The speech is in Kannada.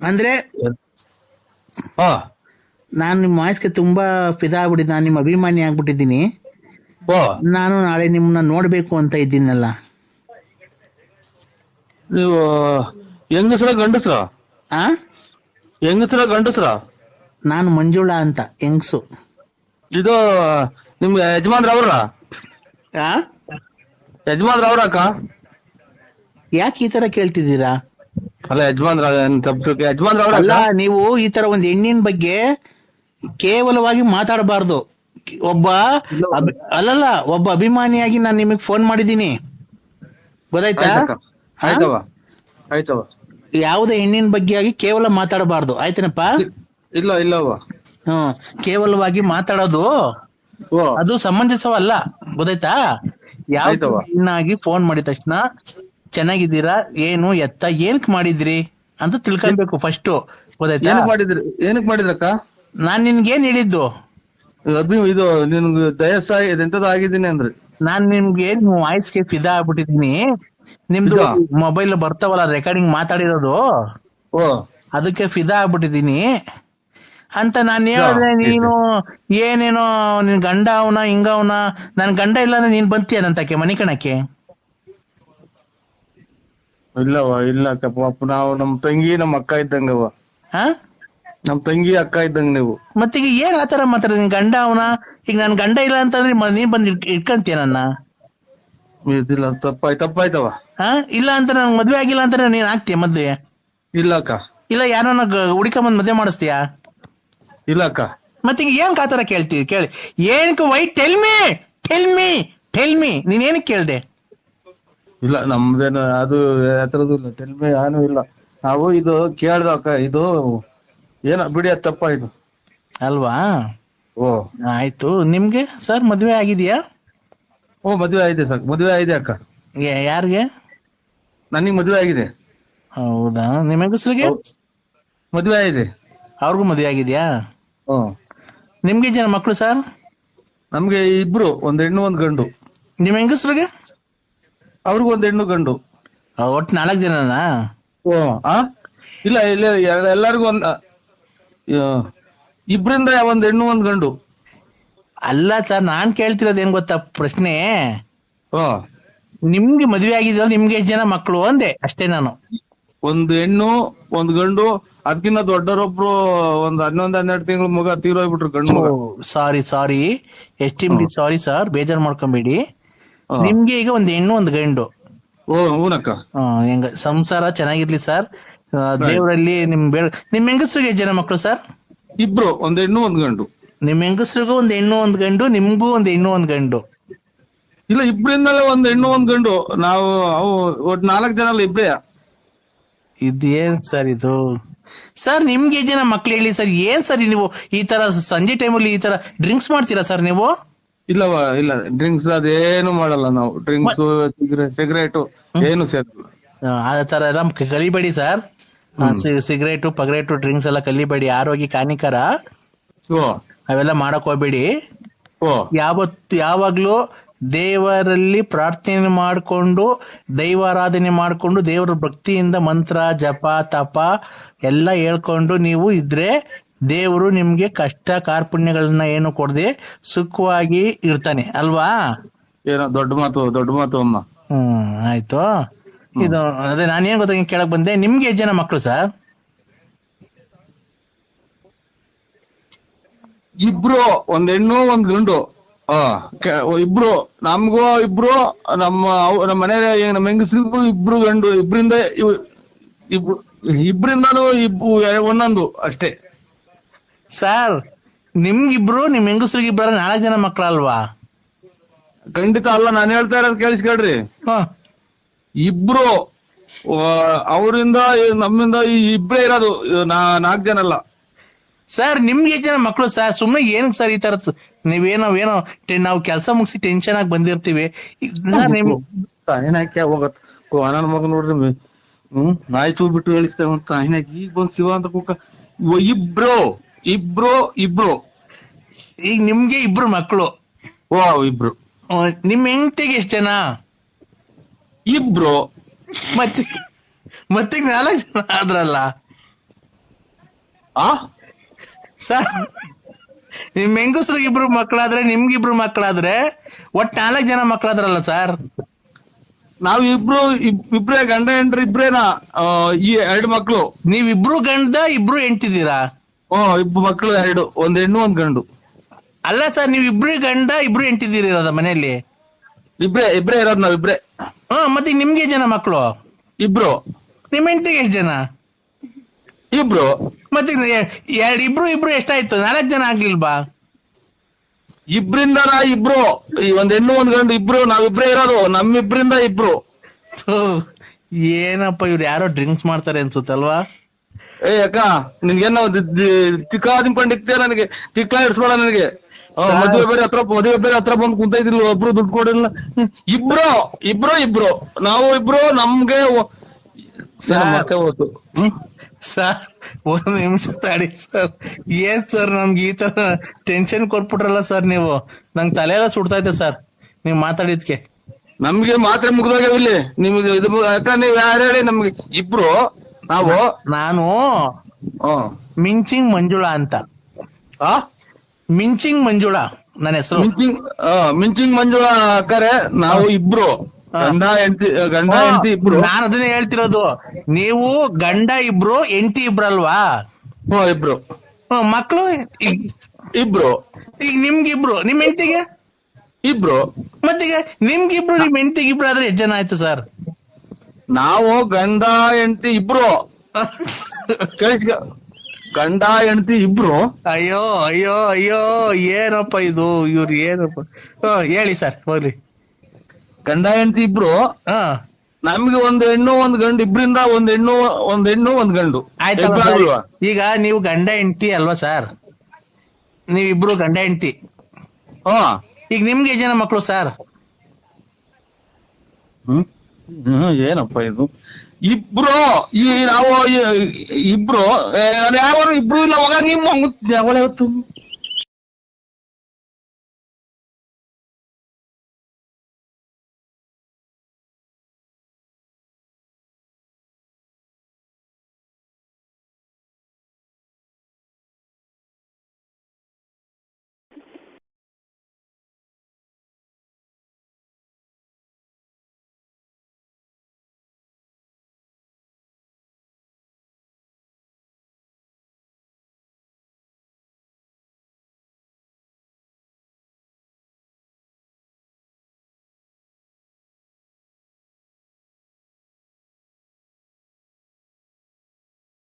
ಅಂದ್ರೆ ನಾನು ನಿಮ್ಮ ವಾಯ್ಸ್ಗೆ ತುಂಬಾ ಫಿದಾ ಆಗ್ಬಿಟ್ಟಿದ್ದೆ ನಾನು ನಿಮ್ಮ ಅಭಿಮಾನಿ ಆಗ್ಬಿಟ್ಟಿದ್ದೀನಿ. ಓ ನಾನು ನಾಳೆ ನಿಮ್ಮನ್ನ ನೋಡ್ಬೇಕು ಅಂತ ಇದ್ದೀನಲ್ಲ. ನೀವು ಹೆಂಗಸ್ರ ಗಂಡಸ್ರ? ಹೆಂಗಸ್ರ ಗಂಡಸ್ರ? ನಾನು ಮಂಜುಳಾ ಅಂತ ಹೆಂಗ್ಸು. ಇದು ನಿಮ್ಗೆ ಯಜಮಾನ್ರ ಅವ್ರ ಯಜಮಾನ್ರ ಅವ್ರ ಅಕ್ಕ ಯಾಕೆ ಈ ತರ ಕೇಳ್ತಿದ್ದೀರಾ? ಅಲ್ಲ ಯಜಮಾನ್ರ ತಪ್ಪು ಯಜಮಾನ್ರ ಅವ್ರ ಅಲ್ಲ ನೀವು ಈ ತರ ಒಂದು ಹೆಣ್ಣಿನ ಬಗ್ಗೆ ಕೇವಲವಾಗಿ ಮಾತಾಡಬಾರ್ದು. ಒಬ್ಬ ಅಲ್ಲಲ್ಲ ಒಬ್ಬ ಅಭಿಮಾನಿಯಾಗಿ ನಾನು ನಿಮಗೆ ಫೋನ್ ಮಾಡಿದ್ದೀನಿ. ಗೊತ್ತಾಯ್ತಾ? ಯಾವುದೇ ಹೆಣ್ಣಿನ ಬಗ್ಗೆ ಆಗಿ ಕೇವಲ ಮಾತಾಡಬಾರ್ದು. ಆಯ್ತೇನಪ್ಪ? ಇಲ್ಲ ಇಲ್ಲವ ಹ್ಮ್ ಕೇವಲವಾಗಿ ಮಾತಾಡೋದು ಓ ಅದು ಸಮಂಜಸವಲ್ಲ. ಗೊತ್ತಾಯ್ತಾ? ಯಾವ. ಹೆಣ್ಣಾಗಿ ಫೋನ್ ಮಾಡಿದ ತಕ್ಷಣ ಚೆನ್ನಾಗಿದ್ದೀರಾ? ಏನು ಎತ್ತ? ಏನಕ್ ಮಾಡಿದ್ರಿ? ಅಂತ ತಿಳ್ಕೊಬೇಕು ಫಸ್ಟ್ ಗೊತ್ತಾಯ್ತಾ? ಏನಕ್ ಮಾಡಿದ್ರಿ? ಏನಕ್ ಮಾಡಿದ್ರಕ್ಕ? ನಾನ್ ನಿನ್ಗೇನ್ ಹೇಳಿದ್ದು? ಅಭಿ ಇದು ನಿನ್ಗೆ ದಯಸ ಆಗಿದ್ದೀನಿ ಅಂದ್ರೆ. ನಾನ್ ನಿಮ್ಗೆ ವಾಯ್ಸ್ ವಾಯ್ಸ್ಗೆ ಫಿದಾ ಆಗ್ಬಿಟ್ಟಿದೀನಿ ನಿಮ್ದು ಮೊಬೈಲ್ ಬರ್ತಾವಲ್ಲ ರೆಕಾರ್ಡಿಂಗ್ ಮಾತಾಡಿರೋದು? ಓ. ಅದಕ್ಕೆ ಫಿದಾ ಆಗ್ಬಿಟ್ಟಿದೀನಿ ಅಂತ ನಾನ್ ಹೇಳಿದ್ರೆ ನೀನು ಏನೇನೋ ನಿನ್ ಗಂಡ ಅವನ ಹಿಂಗ ಅವನ ನನ್ ಗಂಡ ಇಲ್ಲ ಅಂದ್ರೆ ನೀನ್ ಬಂತೀಯ ನಂತಕ್ಕೆ ಮನಿ ಕಣಕ್ಕೆ? ಇಲ್ಲವ ಇಲ್ಲ ಅಕ್ಕ ಪಾಪ ನಾವು ನಮ್ ತಂಗಿ ನಮ್ ಅಕ್ಕ ಇದ್ದಂಗವ ಹಾ? ನಮ್ ತಂಗಿ ಅಕ್ಕ ಇದ್ದಂಗ ನೀವು. ಮತ್ತೆ ಈಗ ಏನ್ ಆತರ ಮಾತಾಡ ನಿನ್ ಗಂಡ ಅವನ? ಈಗ ನನ್ ಗಂಡ ಇಲ್ಲ ಅಂತಂದ್ರೆ ಮ- ನೀನ್ ಬಂದ್ ಇಟ್ಕ- ಇಟ್ಕಂತೀಯ ನನ್ನ? ಇದಿಲ್ಲ ತಪ್ಪಾಯ್ ತಪ್ಪಾಯ್ತವ ಹಾ? ಇಲ್ಲ ಅಂತ ನನ್ ಮದ್ವೆ ಆಗಿಲ್ಲ ಅಂತ ನೀನ್ ಆಗ್ತೀಯ ಮದ್ವೆ? ಇಲ್ಲ ಅಕ್ಕ ಇಲ್ಲ ಯಾರನ್ನ ಬಂದ್ ಮದ್ವೆ ಮಾಡಿಸ್ತೀಯಾ? ಇಲ್ಲ ಅಕ್ಕ ಮತ್ತೀಗ ಏನ್ ಆತರ ಕೇಳ್ತೀವಿ ಕೇಳಿ. ಏನಕ್ಕೆ why tell tell me tell me tell me ನೀನ್ ಏನಕ್ಕೆ ಕೇಳ್ದೆ? ಇಲ್ಲ ನಮ್ದೇನು ಅದು ಯಾತ್ರದ್ದು ಇಲ್ಲ ತೆಲ್ಮೆ ಏನು ಇಲ್ಲ. ನಾವು ಇದು ಕೇಳ್ದ ಅಕ್ಕ ಇದು ಏನ ಬಿಡಿ ಅದ್ ಇದು. ಅಲ್ವಾ? ಓ. ಆಯ್ತು. ನಿಮ್ಗೆ? ಸರ್ ಮದ್ವೆ ಆಗಿದೆಯಾ? ಓ ಮದ್ವೆ ಆಗಿದೆ ಸರ್. ಮದ್ವೆ ಆಗಿದೆ ಅಕ್ಕ. ಯಾ- ಯಾರ್ಗೆ? ನನಗ್ ಮದ್ವೆ ಆಗಿದೆ. ಹೌದಾ? ನಿಮ್ಮ ಹೆಂಗಸ್ರಿಗೆ ಮದ್ವೆ ಆಗಿದೆ. ಅವ್ರಿಗೂ ಮದ್ವೆ ಆಗಿದೆಯಾ? ಹ್ಮ್ ನಿಮ್ಗೆ ಜನ ಮಕ್ಕಳು ಸರ್? ನಮ್ಗೆ ಇಬ್ರು ಒಂದ್ ಹೆಣ್ಣು ಒಂದ್ ಗಂಡು. ನಿಮ್ಮ ಹೆಂಗಸ್ರಿಗೆ? ಅವ್ರಿಗೂ ಒಂದ್ ಹೆಣ್ಣು ಗಂಡು. ಒಟ್ಟು ನಾಲ್ಕು ಜನನಾ? ಓ ಆ? ಇಲ್ಲ ಇಲ್ಲ ಎ- ಎಲ್ಲರಿಗೂ ಒಂದ್ ಆ, ಇಬ್ರಿಂದ ಒಂದ್ ಹೆಣ್ಣು ಒಂದ್ ಗಂಡು. ಅಲ್ಲ ಸರ್ ನಾನ್ ಕೇಳ್ತಿರೋದು ಏನ್ ಗೊತ್ತಾ ಪ್ರಶ್ನೆ? ಓ. ನಿಮ್ಗೆ ಮದ್ವೆ ಆಗಿದ್ರು ನಿಮ್ಗೆ ಎಷ್ಟು ಜನ ಮಕ್ಕಳು ಅಂದೆ ಅಷ್ಟೇ ನಾನು. ಒಂದ್ ಹೆಣ್ಣು ಒಂದ್ ಗಂಡು ಅದಕ್ಕಿಂತ ದೊಡ್ಡರೊಬ್ರು ಒಂದ್ ಹನ್ನೊಂದ್ ಹನ್ನೆರಡು ತಿಂಗಳ ಮಗ ತೀರೋಗ್ಬಿಟ್ರು ಗಂಡು ಮಗ. Sorry sorry. Extremely sorry sir. ಬೇಜಾರ್ ಮಾಡ್ಕೊಂಬೇಡಿ. ನಿಮ್ಗೆ ಈಗ ಒಂದ್ ಹೆಣ್ಣು ಒಂದ್ ಗಂಡು. ಹೆಂಗ ಸಂಸಾರ ಚೆನ್ನಾಗಿರ್ಲಿ ಸರ್. ದೇವರಲ್ಲಿ ನಿಮ್ ಬೇಡ ನಿಮ್ ಹೆಂಗಸ್ರಿಗೆ ಜನ ಮಕ್ಕಳು ಸರ್? ಇಬ್ರು ಒಂದ್ ಹೆಣ್ಣು ಒಂದ್ ಗಂಡು. ನಿಮ್ ಹೆಂಗಸ್ರಿಗೂ ಒಂದ್ ಹೆಣ್ಣು ಒಂದ್ ಗಂಡು ನಿಮ್ಗೂ ಒಂದ್ ಹೆಣ್ಣು ಒಂದ್ ಗಂಡು. ಇಲ್ಲ ಇಬ್ರಿಂದಲೇ ಒಂದ್ ಹೆಣ್ಣು ಒಂದ್ ಗಂಡು. ನಾವು ಅವು ಒಟ್ ನಾಲ್ಕ್ ಜನ ಅಲ್ಲ ಇಬ್ರೇ. ಇದೇನ್ ಸರ್ ಇದು? ಸರ್ ನಿಮ್ಗೆ ಜನ ಮಕ್ಳು ಹೇಳಿ ಸರ್ ಏನ್ ಸರ್ ನೀವು ಈ ತರ ಸಂಜೆ ಟೈಮಲ್ಲಿ ಈ ತರ ಡ್ರಿಂಕ್ಸ್ ಮಾಡ್ತೀರಾ ಸರ್ ನೀವು? ಇಲ್ಲವ ಇಲ್ಲ. ಡ್ರಿಂಕ್ಸ್ ಅದೇನು ಮಾಡಲ್ಲ ನಾವು. ಡ್ರಿಂಕ್ಸ್ ಸಿಗರೇಟ್ ಏನು ಸೇರಲ್ಲ ಆ, ತರ ಎಲ್ಲ ಕಲಿಬೇಡಿ ಸರ್. ಸಿಗರೇಟು ಪಗರೇಟು ಡ್ರಿಂಕ್ಸ್ ಎಲ್ಲ ಕಲಿಬೇಡಿ. ಆರೋಗ್ಯ ಹಾನಿಕರ. ಅವೆಲ್ಲ ಮಾಡಕ್ ಹೋಗ್ಬೇಡಿ. ಓ. ಯಾವತ್ತು ಯಾವಾಗ್ಲೂ ದೇವರಲ್ಲಿ ಪ್ರಾರ್ಥನೆ ಮಾಡಿಕೊಂಡು ದೈವಾರಾಧನೆ ಮಾಡಿಕೊಂಡು ದೇವರ ಭಕ್ತಿಯಿಂದ ಮಂತ್ರ ಜಪ ತಪ ಎಲ್ಲ ಹೇಳ್ಕೊಂಡು ನೀವು ಇದ್ರೆ ದೇವರು ನಿಮ್ಗೆ ಕಷ್ಟ ಕಾರ್ಪುಣ್ಯಗಳನ್ನ ಏನು ಕೊಡದೆ ಸುಖವಾಗಿ ಇರ್ತಾನೆ ಅಲ್ವಾ? ಏನೋ ದೊಡ್ಡ ಮಾತು ದೊಡ್ಡ ಮಾತು ಅಮ್ಮ. ಹ್ಮ್ ಆಯ್ತು. ಇದು ಅದೇ ನಾನೇನ್ ಗೊತ್ತ ಕೇಳಕ್ ಬಂದೆ ನಿಮ್ಗೆ ಎಷ್ಟು ಜನ ಮಕ್ಕಳು ಸರ್? ಇಬ್ರು ಒಂದ್ ಹೆಣ್ಣು ಒಂದ್ ಗಂಡು. ಇಬ್ರು ನಮ್ಗೂ ಇಬ್ರು ನಮ್ಮ ನಮ್ಮ ಮನೆ ನಮ್ಮ ಹೆಂಗಸ್ರಿಗೂ ಇಬ್ರು ಗಂಡು ಇಬ್ರಿಂದ ಇಬ್ರು ಇಬ್ರಿಂದಾನು ಇಬ್ಬು ಒಂದೊಂದು ಅಷ್ಟೇ. ಸರ್ ನಿಮ್ಗಿಬ್ರು ನಿಮ್ ಹೆಂಗಸ್ರಿಗೆ ಇಬ್ಬರ ನಾಲ್ಕು ಜನ ಮಕ್ಕಳಲ್ವಾ ಖಂಡಿತ ಅಲ್ಲ ನಾನು ಹೇಳ್ತಾ ಇರೋದು ಕೇಳಿಸ್ಕೊಳ್ರಿ. ಹ. ಇಬ್ರು ಅವರಿಂದ ನಮ್ಮಿಂದ ಈ ಇಬ್ರೇ ಇರೋದು ನಾಲ್ಕು ಜನ ಅಲ್ಲ. ಸರ್ ನಿಮ್ಗೆ ಎಷ್ಟು ಜನ ಮಕ್ಕಳು ಸರ್ ಸುಮ್ಮನೆ ಏನಕ್ಕೆ ಸರ್ ಈ ತರ ನೀವೇನೋ ಏನೋ ನಾವು ಕೆಲಸ ಮುಗಿಸಿ ಟೆನ್ಷನ್ ಆಗಿ ಬಂದಿರ್ತೀವಿ. ಸರ್ ನಿಮ್ ತಾಯಿನಾಕಿ ಹೋಗತ್ ನನ್ನ ಮಗ ನೋಡ್ರಿ ಹ್ಮ್ ನಾಯಿ ಚೂ ಬಿಟ್ಟು ಹೇಳಿಸ್ತೇವೆ ಅಂತ. ಏನಕ್ಕೆ ಈಗ ಬಂದ್ ಶಿವ ಅಂತ ಕೂಕ ಇಬ್ರು ಇಬ್ರು ಇಬ್ರು. ಈಗ ನಿಮ್ಗೆ ಇಬ್ರು ಮಕ್ಕಳು. ಓ ಇಬ್ರು. ನಿಮ್ ಹೆಂಡತಿಗೆ ಎಷ್ಟು ಜನ? ಇಬ್ರು. ಮತ್ತೆ ಮತ್ತೆ ನಾಲ್ಕು ಜನ ಆದ್ರಲ್ಲ? ಆ? ಸರ್ ನಿಮ್ ಹೆಂಗಸ್ರಿಗೆ ಇಬ್ರು ಮಕ್ಕಳಾದ್ರೆ ನಿಮ್ಗಿಬ್ರು ಮಕ್ಕಳಾದ್ರೆ ಒಟ್ಟು ನಾಲ್ಕು ಜನ ಮಕ್ಕಳಾದ್ರಲ್ಲ ಸರ್? ನಾವ್ ಇಬ್ರು ಇಬ್- ಇಬ್ರೇ ಗಂಡ ಹೆಂಡ್ರಿ ಇಬ್ರೇನಾ? ಆ, ಈ ಎರಡು ಮಕ್ಳು. ನೀವಿಬ್ರು ಇಬ್ರು ಗಂಡ ಇಬ್ರು ಹೆಂಡ್ತಿದ್ದೀರಾ? ಹ್ಮ್ ಇಬ್ಬರು ಮಕ್ಕಳು ಎರಡು ಒಂದ್ ಹೆಣ್ಣು ಒಂದ್ ಗಂಡು. ಅಲ್ಲ ಸರ್ ನೀವ್ ಇಬ್ರು ಗಂಡ ಇಬ್ರು ಹೆಂಡ್ತಿದ್ದೀರಿ ಇರೋದ ಮನೆಯಲ್ಲಿ? ಇಬ್ರೇ ಇಬ್ರೇ ಇರೋದ್ ನಾವ್ ಇಬ್ರೇ. ಹಾ ಮತ್ತೆ ನಿಮ್ಗೆ ಜನ ಮಕ್ಕಳು ಇಬ್ರು. ನಿಮ್ಮ ಹೆಂಡತಿಗೆ ಎಷ್ಟು ಜನ? ಇಬ್ರು. ಮತ್ತೆ ಎರಡ್ ಇಬ್ರು ಇಬ್ರು ಎಷ್ಟಾಯ್ತು? ನಾಲ್ಕು ಜನ ಆಗ್ಲಿಲ್ವಾ? ಇಬ್ರಿಂದ ನಾ ಇಬ್ರು. ಈ ಒಂದ್ ಹೆಣ್ಣು ಒಂದ್ ಗಂಡು ಇಬ್ರು. ನಾವಿಬ್ರೇ ಇರೋದು. ನಮ್ಮಿಬ್ರಿಂದ ಇಬ್ರು. ಥು, ಏನಪ್ಪ ಇವ್ರು ಯಾರೋ ಡ್ರಿಂಕ್ಸ್ ಮಾಡ್ತಾರೆ ಅನ್ಸುತ್ತಲ್ವಾ? ಏ ಅಕ್ಕ ನಿನ್ಗೇನೋ ಚಿಕ್ಕಾ ನಿಂಕೊಂಡಿಕ್ತೀಯ ನನಗೆ? ತಿಕ್ಕ ಇಡ್ಸ್ಬೇಡ ನನಗೆ. ಮದುವೆ ಬೇರೆ ಹತ್ರ ಮದುವೆ ಬೇರೆ ಹತ್ರ ಬಂದು ಕುಂತ ಒಬ್ರು ದುಡ್ಡು ಕೊಡಿಲ್ಲ. ಇಬ್ರು ಇಬ್ರು ಇಬ್ರು. ನಾವು ಇಬ್ರು ನಮ್ಗೆ ಸರ್. ಒಂದ್ ನಿಮಿಷ ತಾಡಿ ಸರ್. ಏನ್ ಸರ್ ನಮ್ಗೆ ಈ ತರ ಟೆನ್ಷನ್ ಕೊಟ್ಬಿಟ್ರಲ್ಲ ಸರ್ ನೀವು? ನಂಗೆ ತಲೆ ಎಲ್ಲ ಸುಡ್ತಾ ಇದೆ ಸರ್. ನೀವು ಮಾತಾಡಿದ್ಕೆ. ನಮ್ಗೆ ಮಾತ್ರೆ ಮುಗ್ದೋಗ್ಯಾವಿಲ್ಲಿ ನಿಮ್ಗೆ ಇದು ಯಾಕಂದ್ರೆ ಅಕ್ಕ ನೀವ್ ಯಾರು ಹೇಳಿ ನಮ್ಗೆ ಇಬ್ರು ನಾವು ನಾನು. ಮಿಂಚಿಂಗ್ ಮಂಜುಳಾ ಅಂತ. ಮಿಂಚಿಂಗ್ ಮಂಜುಳಾ ನನ್ನ ಹೆಸರು. ಮಿಂಚಿಂಗ್ ಮಿಂಚಿಂಗ್ ಮಂಜುಳ ಅಕ್ಕರೆ ನಾವು ಇಬ್ರು. ಗಂಡ ಹೆಂಡತಿ ಗಂಡ ಹೆಂಡತಿ ಇಬ್ರು. ನಾನು ಅದನ್ನೇ ಹೇಳ್ತಿರೋದು. ನೀವು ಗಂಡ ಇಬ್ರು ಎಂಟಿ ಇಬ್ರಲ್ವಾ? ಹ್ಮ್ ಇಬ್ರು. ಈಗ ಇಬ್ರು. ಈಗ ನಿಮ್ಗಿಬ್ರು ನಿಮ್ ಹೆಂಡತಿಗೆ? ಇಬ್ರು. ಮತ್ತೀಗ ನಿಮ್ಗಿಬ್ರು ನಿಮ್ ಹೆಂಡತಿಗೆ ಇಬ್ರು ಆದ್ರೆ ಎಷ್ಟು ಜನ ಆಯ್ತು ಸರ್? ನಾವು ಗಂಡ ಹೆಂಡತಿ ಇಬ್ರು. ಕೇಳಿಸ್ಕ ಗಂಡ ಹೆಂಡತಿ ಇಬ್ರು. ಅಯ್ಯೋ ಅಯ್ಯೋ ಅಯ್ಯೋ ಏನಪ್ಪ ಇದು? ಇವ್ರು ಏನಪ್ಪ? ಹ ಹೇಳಿ ಸರ್ ಹೋಗ್ಲಿ. ಗಂಡ ಹೆಂಡತಿ ಇಬ್ರು. ಹ. ನಮ್ಗೆ ಒಂದ್ ಹೆಣ್ಣು ಒಂದ್ ಗಂಡು ಇಬ್ರಿಂದ ಒಂದ್ ಹೆಣ್ಣು ಒಂದ್ ಹೆಣ್ಣು ಒಂದ್ ಗಂಡು. ಆಯ್ತಲ್ಲ ಇಬ್ರು ಸರ್. ಆಗ್ಲಿಲ್ವಾ? ಈಗ ನೀವು ಗಂಡ ಹೆಂಡತಿ ಅಲ್ವಾ ಸರ್? ನೀವಿಬ್ರು ಗಂಡ ಹೆಂಡತಿ. ಹ. ಈಗ ನಿಮ್ಗೆ ಎಷ್ಟ್ ಜನ ಮಕ್ಕಳು ಸರ್? ಹ್ಮ್? ಏನಪ್ಪ ಇದು? ಇಬ್ರು ಈ ನಾವು ಇಬ್ರೋ ಯಾವ ಇಬ್ರು ಇಲ್ಲ ಹೋಗ ನಿಮ್ಮ ಯಾವಳ